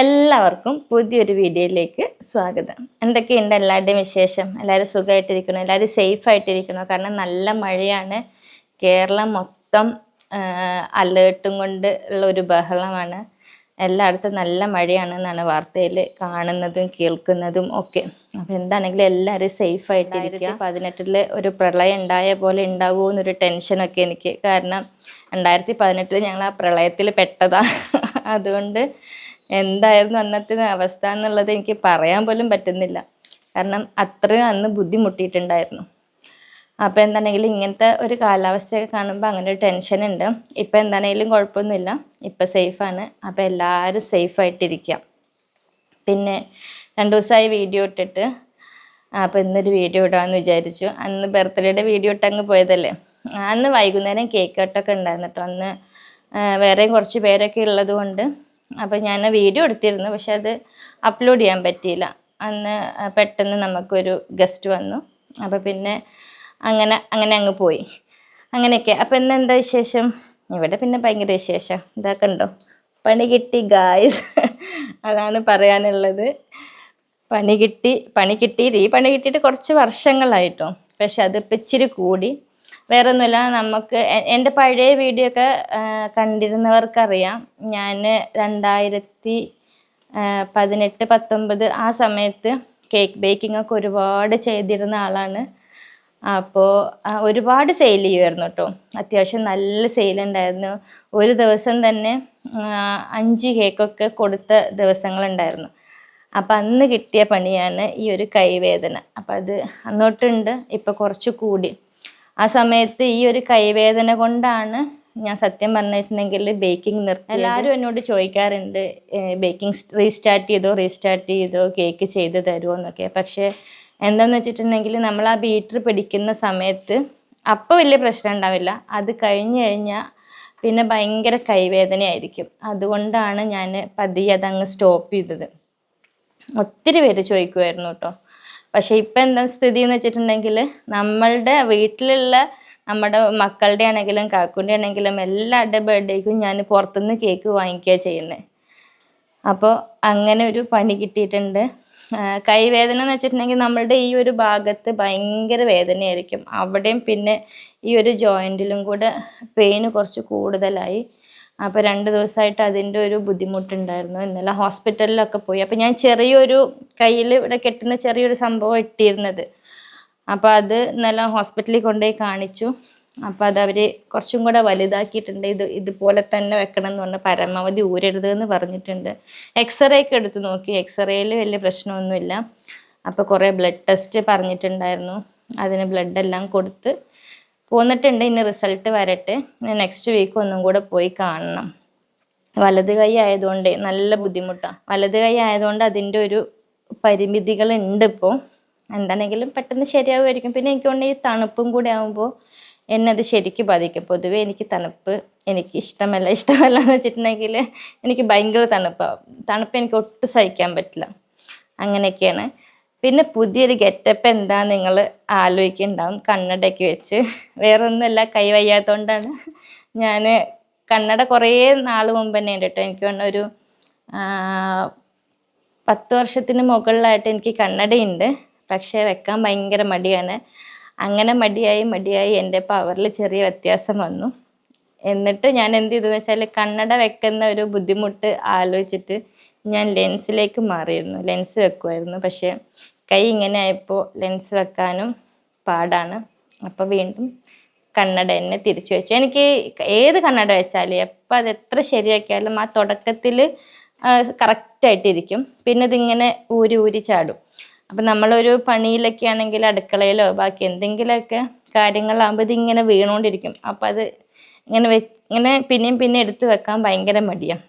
എല്ലാവർക്കും പുതിയൊരു വീഡിയോയിലേക്ക് സ്വാഗതം. എന്തൊക്കെയുണ്ട് എല്ലാവരുടെയും വിശേഷം? എല്ലാവരും സുഖമായിട്ടിരിക്കണോ എല്ലാവരും സേഫ് ആയിട്ടിരിക്കണോ കാരണം നല്ല മഴയാണ്. കേരളം മൊത്തം അലേർട്ടും കൊണ്ട് ഉള്ള ഒരു ബഹളമാണ്. എല്ലായിടത്തും നല്ല മഴയാണെന്നാണ് വാർത്തയിൽ കാണുന്നതും കേൾക്കുന്നതും ഒക്കെ. അപ്പം എന്താണെങ്കിലും എല്ലാവരും സേഫ് ആയിട്ടിരിക്കുക പതിനെട്ടിൽ ഒരു പ്രളയം ഉണ്ടായ പോലെ ഉണ്ടാവുമോ എന്നൊരു ടെൻഷനൊക്കെ എനിക്ക്. കാരണം രണ്ടായിരത്തി പതിനെട്ടിൽ ഞങ്ങൾ ആ പ്രളയത്തിൽ പെട്ടതാണ് അതുകൊണ്ട് എന്തായിരുന്നു അന്നത്തെ അവസ്ഥ എന്നുള്ളത് എനിക്ക് പറയാൻ പോലും പറ്റുന്നില്ല. കാരണം അത്രയും അന്ന് ബുദ്ധിമുട്ടിയിട്ടുണ്ടായിരുന്നു. അപ്പോൾ എന്താണെങ്കിലും ഇങ്ങനത്തെ ഒരു കാലാവസ്ഥയൊക്കെ കാണുമ്പോൾ അങ്ങനെ ഒരു ടെൻഷൻ ഉണ്ട്. ഇപ്പോൾ എന്താണെങ്കിലും കുഴപ്പമൊന്നുമില്ല. ഇപ്പം സേഫാണ് അപ്പോൾ എല്ലാവരും സേഫായിട്ടിരിക്കുക പിന്നെ രണ്ട് ദിവസമായി വീഡിയോ ഇട്ടിട്ട്. അപ്പോൾ ഇന്നൊരു വീഡിയോ ഇടാമെന്ന് വിചാരിച്ചു. അന്ന് ബർത്ത്ഡേയുടെ വീഡിയോ ഇട്ടങ്ങ് പോയതല്ലേ? അന്ന് വൈകുന്നേരം കേക്ക് കട്ടൊക്കെ ഉണ്ടായിരുന്നു കേട്ടോ. അന്ന് വേറെയും കുറച്ച് പേരൊക്കെ ഉള്ളത് കൊണ്ട് അപ്പോൾ ഞാൻ വീഡിയോ എടുത്തിരുന്നു പക്ഷെ അത് അപ്ലോഡ് ചെയ്യാൻ പറ്റിയില്ല. അന്ന് പെട്ടെന്ന് നമുക്കൊരു ഗസ്റ്റ് വന്നു. അപ്പോൾ പിന്നെ അങ്ങനെ അങ്ങനെ അങ്ങ് പോയി. അങ്ങനെയൊക്കെ. അപ്പോൾ ഇന്ന് എന്താ വിശേഷം? ഇവിടെ പിന്നെ ഭയങ്കര വിശേഷം. ഇതാ കണ്ടോ? പണി കിട്ടി ഗായ്സ് അതാണ് പറയാനുള്ളത്. പണി കിട്ടി പണി കിട്ടിയിട്ട് ഈ പണി കിട്ടിയിട്ട് കുറച്ച് വർഷങ്ങളായിട്ടോ. പക്ഷെ അതിപ്പോൾ ഇച്ചിരി കൂടി. വേറെ ഒന്നുമില്ല നമുക്ക് എന്റെ പഴയ വീഡിയോ ഒക്കെ കണ്ടിരുന്നവർക്കറിയാം. ഞാൻ രണ്ടായിരത്തി പതിനെട്ട് പത്തൊമ്പത് ആ സമയത്ത് കേക്ക് ബേക്കിംഗ് ഒക്കെ ഒരുപാട് ചെയ്തിരുന്ന ആളാണ്. അപ്പോൾ ഒരുപാട് സെയിൽ ചെയ്യുമായിരുന്നു കേട്ടോ. അത്യാവശ്യം നല്ല സെയിൽ ഉണ്ടായിരുന്നു. ഒരു ദിവസം തന്നെ അഞ്ച് കേക്കൊക്കെ കൊടുത്ത ദിവസങ്ങളുണ്ടായിരുന്നു. അപ്പം അന്ന് കിട്ടിയ പണിയാണ് ഈ ഒരു കൈവേദന. അപ്പം അത് അന്നോട്ടുണ്ട്. ഇപ്പം കുറച്ച് കൂടി. ആ സമയത്ത് ഈ ഒരു കൈവേദന കൊണ്ടാണ് ഞാൻ സത്യം പറഞ്ഞിട്ടുണ്ടെങ്കിൽ ബേക്കിംഗ് നിർത്തി എല്ലാവരും എന്നോട് ചോദിക്കാറുണ്ട് ബേക്കിംഗ് റീസ്റ്റാർട്ട് ചെയ്തോ റീസ്റ്റാർട്ട് ചെയ്തോ കേക്ക് ചെയ്ത് തരുമോ എന്നൊക്കെ. പക്ഷേ എന്താന്ന് വെച്ചിട്ടുണ്ടെങ്കിൽ നമ്മൾ ആ ബീറ്റർ പിടിക്കുന്ന സമയത്ത് അപ്പോൾ വലിയ പ്രശ്നം ഉണ്ടാവില്ല. അത് കഴിഞ്ഞു കഴിഞ്ഞാൽ പിന്നെ ഭയങ്കര കൈവേദനയായിരിക്കും. അതുകൊണ്ടാണ് ഞാൻ പതിയെ അതങ്ങ് സ്റ്റോപ്പ് ചെയ്തത്. ഒത്തിരി പേര് ചോദിക്കുമായിരുന്നു കേട്ടോ. പക്ഷെ ഇപ്പം എന്താ സ്ഥിതി എന്ന് വെച്ചിട്ടുണ്ടെങ്കിൽ നമ്മളുടെ വീട്ടിലുള്ള നമ്മുടെ മക്കളുടെ ആണെങ്കിലും കാക്കുന്റെ ആണെങ്കിലും എല്ലാവരുടെ ബർത്ത്ഡേക്കും ഞാൻ പുറത്തുനിന്ന് കേക്ക് വാങ്ങിക്കുക ചെയ്യുന്നത് അപ്പോൾ അങ്ങനെ ഒരു പണി കിട്ടിയിട്ടുണ്ട്. കൈവേദന എന്ന് വെച്ചിട്ടുണ്ടെങ്കിൽ നമ്മളുടെ ഈ ഒരു ഭാഗത്ത് ഭയങ്കര വേദനയായിരിക്കും. അവിടെയും പിന്നെ ഈ ഒരു ജോയിന്റിലും കൂടെ പെയിന് കുറച്ച് കൂടുതലായി. അപ്പോൾ രണ്ട് ദിവസമായിട്ട് അതിന്റെ ഒരു ബുദ്ധിമുട്ടുണ്ടായിരുന്നു. ഇന്നലെ ഹോസ്പിറ്റലിലൊക്കെ പോയി. അപ്പോൾ ഞാൻ ചെറിയൊരു കയ്യിൽ ഇവിടെ കെട്ടുന്ന ചെറിയൊരു സംഭവം ഇട്ടിരുന്നത്. അപ്പോൾ അത് ഇന്നലെ ഹോസ്പിറ്റലിൽ കൊണ്ടുപോയി കാണിച്ചു. അപ്പോൾ അത് അവർ കുറച്ചും കൂടെ വലുതാക്കിയിട്ടുണ്ട്. ഇത് ഇതുപോലെ തന്നെ വെക്കണം എന്ന് പറഞ്ഞ് പരമാവധി ഊരരുത് എന്ന് പറഞ്ഞിട്ടുണ്ട്. എക്സ്റേ ഒക്കെ എടുത്ത് നോക്കി. എക്സ്റേയിൽ വലിയ പ്രശ്നമൊന്നുമില്ല. അപ്പോൾ കുറേ ബ്ലഡ് ടെസ്റ്റ് പറഞ്ഞിട്ടുണ്ടായിരുന്നു. അതിന് ബ്ലഡ് എല്ലാം കൊടുത്ത് പോന്നിട്ടുണ്ട്. ഇനി റിസൾട്ട് വരട്ടെ. നെക്സ്റ്റ് വീക്ക് ഒന്നും കൂടെ പോയി കാണണം. വലത് കൈ ആയതുകൊണ്ട് നല്ല ബുദ്ധിമുട്ടാണ് വലത് കൈ ആയതുകൊണ്ട് അതിന്റെ ഒരു പരിമിതികൾ ഉണ്ട് ഇപ്പോൾ എന്താണെങ്കിലും പെട്ടെന്ന് ശരിയാവുമായിരിക്കും. പിന്നെ എനിക്ക് ഈ തണുപ്പും കൂടി ആകുമ്പോൾ എന്നെ അത് ശരിക്കും ബാധിക്കും. പൊതുവേ എനിക്ക് തണുപ്പ് എനിക്ക് ഇഷ്ടമല്ല. ഇഷ്ടമല്ല എന്ന് വെച്ചിട്ടുണ്ടെങ്കിൽ എനിക്ക് ഭയങ്കര തണുപ്പാണ് തണുപ്പ് എനിക്ക് ഒട്ടും സഹിക്കാൻ പറ്റില്ല. അങ്ങനെയൊക്കെയാണ്. പിന്നെ പുതിയൊരു ഗെറ്റപ്പ് എന്താ നിങ്ങൾ ആലോചിക്കുന്നുണ്ടാവും കണ്ണടയൊക്കെ വെച്ച്. വേറൊന്നുമല്ല കൈ വയ്യാത്തതുകൊണ്ടാണ് ഞാൻ കണ്ണട കുറേ നാൾ മുമ്പ് തന്നെ ഉണ്ട് കേട്ടോ. എനിക്ക് തോന്നുന്നു ഒരു പത്ത് വർഷത്തിന് മുകളിലായിട്ട് എനിക്ക് കണ്ണടയുണ്ട്. പക്ഷേ വെക്കാൻ ഭയങ്കര മടിയാണ്. അങ്ങനെ മടിയായി മടിയായി എന്റെ പവറിൽ ചെറിയ വ്യത്യാസം വന്നു. എന്നിട്ട് ഞാൻ എന്ത് ചെയ്തു വെച്ചാൽ കണ്ണട വെക്കുന്ന ഒരു ബുദ്ധിമുട്ട് ആലോചിച്ചിട്ട് ഞാൻ ലെൻസിലേക്ക് മാറിയിരുന്നു. ലെൻസ് വെക്കുമായിരുന്നു പക്ഷേ കൈ ഇങ്ങനെ ആയപ്പോൾ ലെൻസ് വെക്കാനും പാടാണ്. അപ്പോൾ വീണ്ടും കണ്ണട എന്നെ തിരിച്ചു വെച്ചു. എനിക്ക് ഏത് കണ്ണട വെച്ചാലും എപ്പോൾ അത് എത്ര ശരിയാക്കിയാലും ആ തുടക്കത്തിൽ കറക്റ്റായിട്ടിരിക്കും പിന്നെ ഇതിങ്ങനെ ഊരി ഊരി ചാടും. അപ്പം നമ്മളൊരു പണിയിലൊക്കെ ആണെങ്കിൽ അടുക്കളയിലോ ബാക്കി എന്തെങ്കിലുമൊക്കെ കാര്യങ്ങളാകുമ്പോൾ ഇതിങ്ങനെ വീണുകൊണ്ടിരിക്കും അപ്പം അത് ഇങ്ങനെ വെ ഇങ്ങനെ പിന്നെയും പിന്നെ എടുത്ത് വെക്കാൻ ഭയങ്കര മടിയാണ്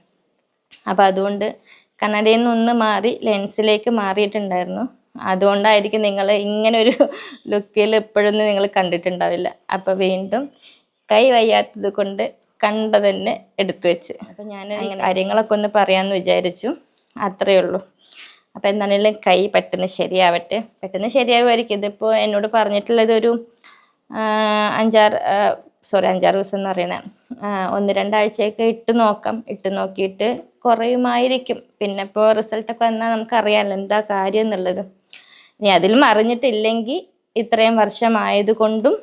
അപ്പോൾ അതുകൊണ്ട് കണ്ണടയിൽ നിന്നൊന്ന് മാറി ലെൻസിലേക്ക് മാറിയിട്ടുണ്ടായിരുന്നു. അതുകൊണ്ടായിരിക്കും നിങ്ങൾ ഇങ്ങനെ ഒരു ലുക്കിൽ എപ്പോഴൊന്നും നിങ്ങൾ കണ്ടിട്ടുണ്ടാവില്ല. അപ്പോൾ വീണ്ടും കൈ വയ്യാത്തത് കൊണ്ട് കണ്ട തന്നെ എടുത്തു വെച്ച്. അപ്പോൾ ഞാൻ കാര്യങ്ങളൊക്കെ ഒന്ന് പറയാമെന്ന് വിചാരിച്ചു. അത്രയേ ഉള്ളൂ. അപ്പോൾ എന്താണെങ്കിലും കൈ പെട്ടെന്ന് ശരിയാവട്ടെ. പെട്ടെന്ന് ശരിയാവുമായിരിക്കും. ഇതിപ്പോൾ എന്നോട് പറഞ്ഞിട്ടുള്ളത് ഒരു അഞ്ചാറ് സോറി അഞ്ചാറ് ദിവസം എന്ന് പറയണേ ഒന്ന് രണ്ടാഴ്ചയൊക്കെ ഇട്ട് നോക്കാം. ഇട്ട് നോക്കിയിട്ട് കുറയുമായിരിക്കും. പിന്നെ ഇപ്പോൾ റിസൾട്ടൊക്കെ വന്നാൽ നമുക്കറിയാമല്ലോ എന്താ കാര്യം എന്നുള്ളത്. ഇനി അതിലും അറിഞ്ഞിട്ടില്ലെങ്കിൽ ഇത്രയും വർഷമായതുകൊണ്ടും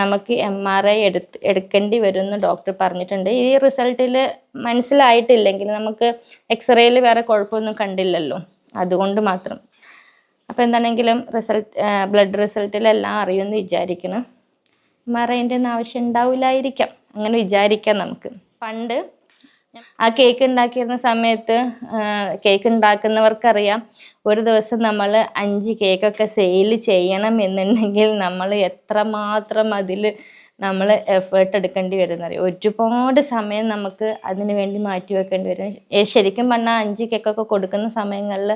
നമുക്ക് എം ആർ ഐ എടുത്ത് എടുക്കേണ്ടി വരും എന്ന് ഡോക്ടർ പറഞ്ഞിട്ടുണ്ട്. ഈ റിസൾട്ടിൽ മനസ്സിലായിട്ടില്ലെങ്കിൽ നമുക്ക് എക്സ്റേയിൽ വേറെ കുഴപ്പമൊന്നും കണ്ടില്ലല്ലോ. അതുകൊണ്ട് മാത്രം. അപ്പോൾ എന്താണെങ്കിലും റിസൾട്ട് ബ്ലഡ് റിസൾട്ടിലെല്ലാം അറിയുമെന്ന് വിചാരിക്കണം ഒന്നും ആവശ്യം ഉണ്ടാവില്ലായിരിക്കാം. അങ്ങനെ വിചാരിക്കാം നമുക്ക്. പണ്ട് ആ കേക്ക് ഉണ്ടാക്കിയിരുന്ന സമയത്ത് കേക്ക് ഉണ്ടാക്കുന്നവർക്കറിയാം ഒരു ദിവസം നമ്മൾ അഞ്ച് കേക്കൊക്കെ സെയിൽ ചെയ്യണം എന്നുണ്ടെങ്കിൽ നമ്മൾ എത്രമാത്രം അതിൽ നമ്മൾ എഫേർട്ട് എടുക്കേണ്ടി വരും അറിയാം? ഒരുപാട് സമയം നമുക്ക് അതിന് വേണ്ടി മാറ്റി വെക്കേണ്ടി വരും. ശരിക്കും പറഞ്ഞാൽ അഞ്ച് കേക്കൊക്കെ കൊടുക്കുന്ന സമയങ്ങളിൽ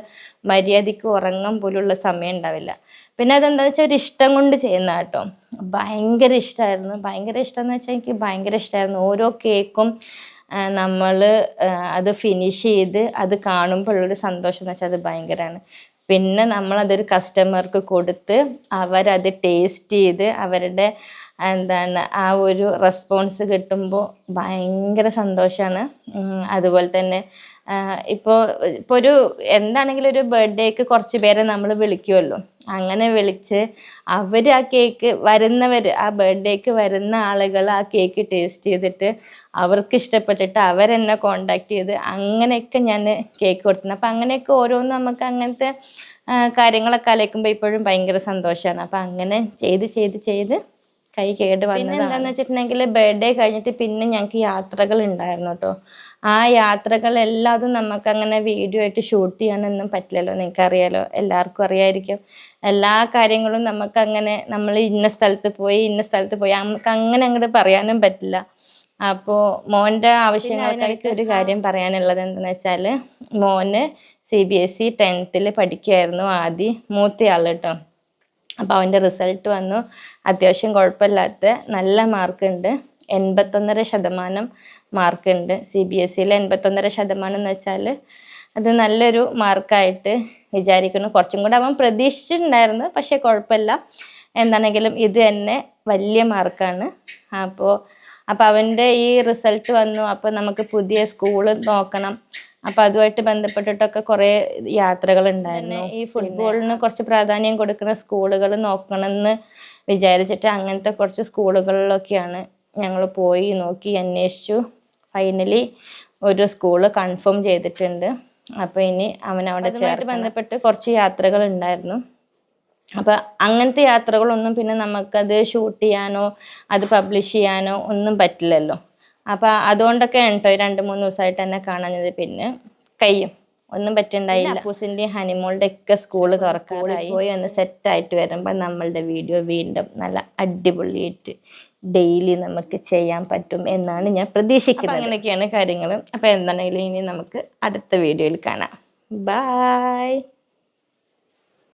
മര്യാദയ്ക്ക് ഉറങ്ങാൻ പോലുള്ള സമയം ഉണ്ടാവില്ല. പിന്നെ അതെന്താ വെച്ചാൽ ഒരു ഇഷ്ടം കൊണ്ട് ചെയ്യുന്ന കേട്ടോ. ഭയങ്കര ഇഷ്ടമായിരുന്നു ഭയങ്കര ഇഷ്ടം എന്ന് വെച്ചാൽ എനിക്ക് ഭയങ്കര ഇഷ്ടമായിരുന്നു ഓരോ കേക്കും നമ്മൾ അത് ഫിനിഷ് ചെയ്ത് അത് കാണുമ്പോഴുള്ളൊരു സന്തോഷം എന്ന് വെച്ചാൽ അത് ഭയങ്കരമാണ് പിന്നെ നമ്മളതൊരു കസ്റ്റമർക്ക് കൊടുത്ത് അവരത് ടേസ്റ്റ് ചെയ്ത് അവരുടെ എന്താണ് ആ ഒരു റെസ്പോൺസ് കിട്ടുമ്പോൾ ഭയങ്കര സന്തോഷമാണ് അതുപോലെ തന്നെ ഇപ്പോൾ ഇപ്പോൾ ഒരു എന്താണെങ്കിലും ഒരു ബർത്ത്ഡേക്ക് കുറച്ച് പേരെ നമ്മൾ വിളിക്കുമല്ലോ അങ്ങനെ വിളിച്ച് അവർ ആ കേക്ക് വരുന്നവർ ആ ബർത്ത്ഡേക്ക് വരുന്ന ആളുകൾ ആ കേക്ക് ടേസ്റ്റ് ചെയ്തിട്ട് അവർക്ക് ഇഷ്ടപ്പെട്ടിട്ട് അവരെന്നെ കോണ്ടാക്ട് ചെയ്ത് അങ്ങനെയൊക്കെ ഞാൻ കേക്ക് കൊടുത്തുന്നത് അപ്പം അങ്ങനെയൊക്കെ ഓരോന്നും നമുക്ക് അങ്ങനത്തെ കാര്യങ്ങളൊക്കെ അലക്കുമ്പോൾ ഇപ്പോഴും ഭയങ്കര സന്തോഷമാണ് അപ്പം അങ്ങനെ ചെയ്ത് ചെയ്ത് ചെയ്ത് കൈ കേട് പിന്നെ എന്താണെന്ന് വെച്ചിട്ടുണ്ടെങ്കിൽ ബർത്ത്ഡേ കഴിഞ്ഞിട്ട് പിന്നെ ഞങ്ങൾക്ക് യാത്രകൾ ഉണ്ടായിരുന്നു കേട്ടോ ആ യാത്രകൾ എല്ലാതും നമുക്ക് അങ്ങനെ വീഡിയോ ആയിട്ട് ഷൂട്ട് ചെയ്യാനൊന്നും പറ്റില്ലല്ലോ. നിങ്ങൾക്കറിയാലോ എല്ലാവർക്കും അറിയായിരിക്കും. എല്ലാ കാര്യങ്ങളും നമുക്ക് അങ്ങനെ നമ്മൾ ഇന്ന സ്ഥലത്ത് പോയി ഇന്ന സ്ഥലത്ത് പോയി നമുക്ക് അങ്ങനെ അങ്ങോട്ട് പറയാനും പറ്റില്ല. അപ്പോൾ മോന്റെ ആവശ്യങ്ങൾക്കായിട്ട് ഒരു കാര്യം പറയാനുള്ളത് എന്താണെന്ന് വെച്ചാൽ മോന് സി ബി എസ് ഇ ടെൻത്തിൽ പഠിക്കുകയായിരുന്നു ആദ്യം മൂത്തയാൾ കേട്ടോ അപ്പോൾ അവന്റെ റിസൾട്ട് വന്നു. അത്യാവശ്യം കുഴപ്പമില്ലാത്ത നല്ല മാർക്കുണ്ട്. എൺപത്തൊന്നര ശതമാനം മാർക്കുണ്ട്. സി ബി എസ് സിയിൽ എൺപത്തൊന്നര ശതമാനം എന്ന് വെച്ചാൽ അത് നല്ലൊരു മാർക്കായിട്ട് വിചാരിക്കുന്നു. കുറച്ചും കൂടെ അവൻ പ്രതീക്ഷിച്ചിട്ടുണ്ടായിരുന്നു പക്ഷേ കുഴപ്പമില്ല. എന്താണെങ്കിലും ഇത് തന്നെ വലിയ മാർക്കാണ്. അപ്പോൾ അപ്പോൾ അവന്റെ ഈ റിസൾട്ട് വന്നു. അപ്പോൾ നമുക്ക് പുതിയ സ്കൂൾ നോക്കണം. അപ്പോൾ അതുമായിട്ട് ബന്ധപ്പെട്ടിട്ടൊക്കെ കുറെ യാത്രകൾ ഉണ്ടായിരുന്നു ഈ ഫുട്ബോളിന് കുറച്ച് പ്രാധാന്യം കൊടുക്കുന്ന സ്കൂളുകൾ നോക്കണമെന്ന് വിചാരിച്ചിട്ട് അങ്ങനത്തെ കുറച്ച് സ്കൂളുകളിലൊക്കെയാണ് ഞങ്ങൾ പോയി നോക്കി അന്വേഷിച്ചു. ഫൈനലി ഒരു സ്കൂൾ കൺഫേം ചെയ്തിട്ടുണ്ട്. അപ്പൊ ഇനി അവൻ അവിടെ ചേർത്ത് ബന്ധപ്പെട്ട് കുറച്ച് യാത്രകൾ ഉണ്ടായിരുന്നു അപ്പൊ അങ്ങനത്തെ യാത്രകളൊന്നും പിന്നെ നമുക്കത് ഷൂട്ട് ചെയ്യാനോ അത് പബ്ലിഷ് ചെയ്യാനോ ഒന്നും പറ്റില്ലല്ലോ. അപ്പോൾ അതുകൊണ്ടൊക്കെ കേട്ടോ രണ്ട് മൂന്ന് ദിവസമായിട്ട് തന്നെ കാണാഞ്ഞത് പിന്നെ? കയ്യും. ഒന്നും പറ്റണ്ടായില്ല. അപ്പൂസിന്റെ ഹനിമോളുടെ ഒക്കെ സ്കൂൾ തുറക്കാറായി. പോയി ഒന്ന് സെറ്റ് ആയിട്ട് വരുമ്പോൾ നമ്മളുടെ വീഡിയോ വീണ്ടും നല്ല അടിപൊളിയായിട്ട് ഡെയിലി നമുക്ക് ചെയ്യാൻ പറ്റും എന്നാണ് ഞാൻ പ്രതീക്ഷിക്കുന്നത്. അങ്ങനെയൊക്കെയാണ് കാര്യങ്ങൾ അപ്പോൾ എന്താണെങ്കിലും ഇനി നമുക്ക് അടുത്ത വീഡിയോയിൽ കാണാം. ബായ്